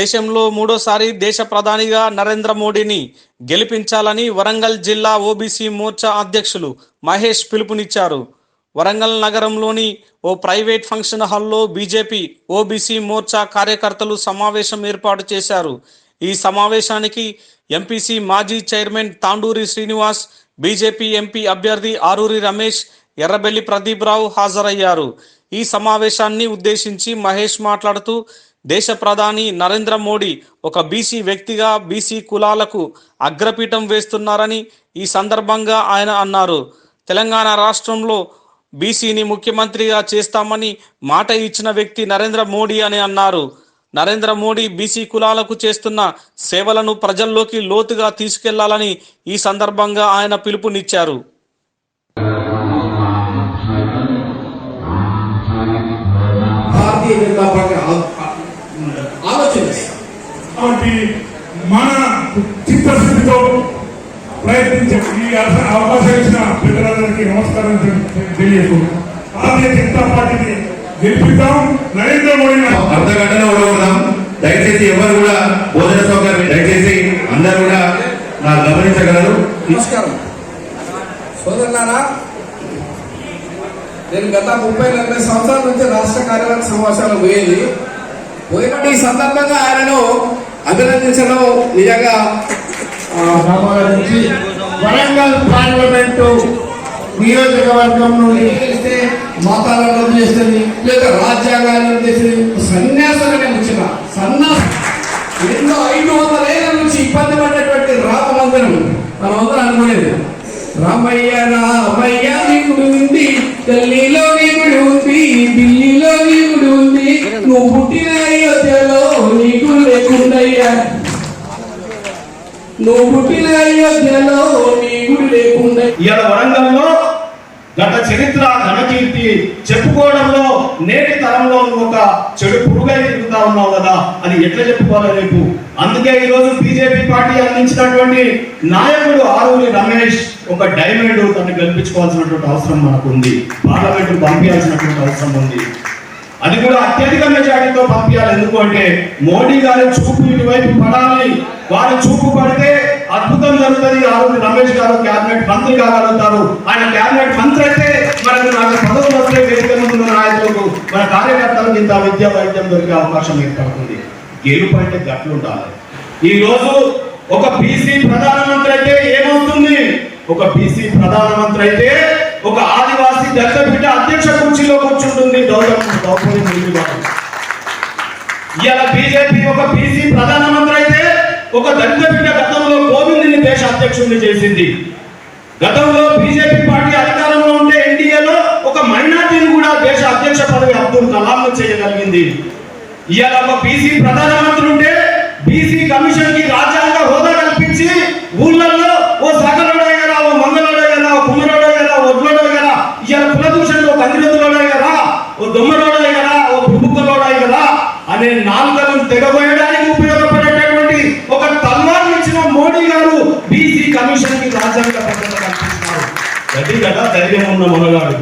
దేశంలో మూడోసారి దేశ ప్రధానిగా నరేంద్ర మోడీని గెలిపించాలని వరంగల్ జిల్లా ఓబీసీ మోర్చా అధ్యక్షులు మహేష్ పిలుపునిచ్చారు. వరంగల్ నగరంలోని ఓ ప్రైవేట్ ఫంక్షన్ హాల్లో బీజేపీ ఓబీసీ మోర్చా కార్యకర్తలు సమావేశం ఏర్పాటు చేశారు. ఈ సమావేశానికి ఎంపీసీ మాజీ chairman Tanduri Srinivas BJP MP అభ్యర్థి ఆరూరి రమేష్ ఎర్రబెల్లి ప్రదీప్ రావు హాజరయ్యారు. ఈ సమావేశాన్ని ఉద్దేశించి మహేష్ మాట్లాడుతూ దేశ ప్రధాని నరేంద్ర మోడీ ఒక బీసీ వ్యక్తిగా బీసీ కులాలకు అగ్రపీఠం వేస్తున్నారని ఈ సందర్భంగా ఆయన అన్నారు. తెలంగాణ రాష్ట్రంలో బీసీని ముఖ్యమంత్రిగా చేస్తామని మాట ఇచ్చిన వ్యక్తి నరేంద్ర మోడీ అని అన్నారు. నరేంద్ర మోడీ బీసీ కులాలకు చేస్తున్న సేవలను ప్రజల్లోకి లోతుగా తీసుకెళ్ళాలని ఈ సందర్భంగా ఆయన పిలుపునిచ్చారు. భారతీయ జనతా పార్టీ ఆ- ఆ- ఆలోచన చేస్తాం. కాబట్టి మన చిత్తశుద్ధితో ప్రయత్నించే ఈ అవకాశం ఇచ్చిన పెద్దలందరికీ నమస్కారం తె- తెలియజేస్తూ భారతీయ జనతా పార్టీని గెలిపిద్దాం. నరేంద్ర మోడీ అర్ధ గంటలో ఓడగొడదాం దయచేసి ఎవరు కూడా భోజన సౌకర్యం దయచేసి అందరూ కూడా నాకు గమనించగలరు. నమస్కారం. సోదరులారా నేను గత ముప్పై నలభై సంవత్సరాల నుంచి రాష్ట్ర కార్యవర్గ సమావేశాలు పోయేది. పోయినట్టు ఈ సందర్భంగా ఆయనను అభినందించడం నిజంగా వరంగల్ పార్లమెంటు నియోజకవర్గం నుండి గెలిస్తే మతాలను రద్దు చేస్తుంది లేదా రాజ్యాంగాన్ని రద్దు చేస్తుంది సన్యాసులనే వచ్చిన సన్యాసం ఎన్నో ఐదు వందల ఏళ్ళ నుంచి ఇబ్బంది పడ్డటువంటి రామ మందిరం మనం అనుకునేది. రామయ్య రామయ్య నీ ఉంది ఢిల్లీలో నీ ఉంది ఢిల్లీలో నీ ఉంది. నువ్వు పుట్టిన అయోధ్య నువ్వు పుట్టిన అయోధ్యలో నీ గుడి లేకుండా. ఇవాళ వరంగల్లో గత చరిత్ర ఘనకీర్తి చెప్పుకోవడంలో నేటి తరంలో నువ్వు ఒక చెడు పురుగై తిరుగుతా ఉన్నావు కదా అని ఎట్లా చెప్పుకోవాలి రేపు. అందుకే ఈ రోజు బీజేపీ పార్టీ అందించినటువంటి నాయకుడు ఆరూరి రమేష్ ఒక డైమండ్ తను గెలిపించుకోవాల్సినటువంటి అవసరం మనకు ఉంది పార్లమెంట్ పంపించాల్సినటువంటి అవసరం ఉంది. అది కూడా అత్యధిక మెజారిటీతో పంపించాలి. ఎందుకు అంటే మోడీ గారి చూపు ఇటువైపు పడాలి. వారి చూపు పడితే అద్భుతం జరుగుతుంది. ఆరోగ్య రమేష్ గారు క్యాబినెట్ మంత్రి కాగలుగుతారు. ఆయన క్యాబినెట్ మంత్రి అయితే మనకు నాకు పదవులు వస్తే వేదిక ముందు నాయకులకు మన కార్యకర్తలకు ఇంత విద్యా వైద్యం దొరికే అవకాశం ఏర్పడుతుంది. గెలుపు అంటే గట్లు ఉండాలి. ఈ రోజు ఒక బీసీ ప్రధానమంత్రి అయితే ఏమవుతుంది? ఒక బీసీ ప్రధానమంత్రి అయితే ఒక ఆదివాసీ దళిత బిడ్డ అధ్యక్ష కుర్చీలో కూర్చుంటుంది గౌరవం ఇవాళ బీజేపీ ఒక బీసీ ప్రధానమంత్రి అయితే ఒక దళిత బిడ్డ గతంలో కోవింద్ని దేశ అధ్యక్షుడిని చేసింది. గతంలో బీజేపీ పార్టీ అధికారంలో ఉంటే ఎన్డీఏలో ఒక మైనార్టీని కూడా దేశ అధ్యక్ష పదవి అబ్దుల్ కలాం చేయగలిగింది. ఇవాళ ఒక బీసీ ప్రధానమంత్రి ఉంటే బీసీ కమిషన్కి రాజ్యాంగ హోదా కల్పించి ఊళ్ళల్లో ఓ సగం అనే నాలుగలను తెగబోయడానికి ఉపయోగపడేటటువంటి ఒక తల్వాన్ని ఇచ్చిన మోడీ గారు బీసీ కమిషన్కి రాజ్యాంగ భద్రత కల్పిస్తున్నారు. గది కదా ధైర్యం ఉన్న మనగాడు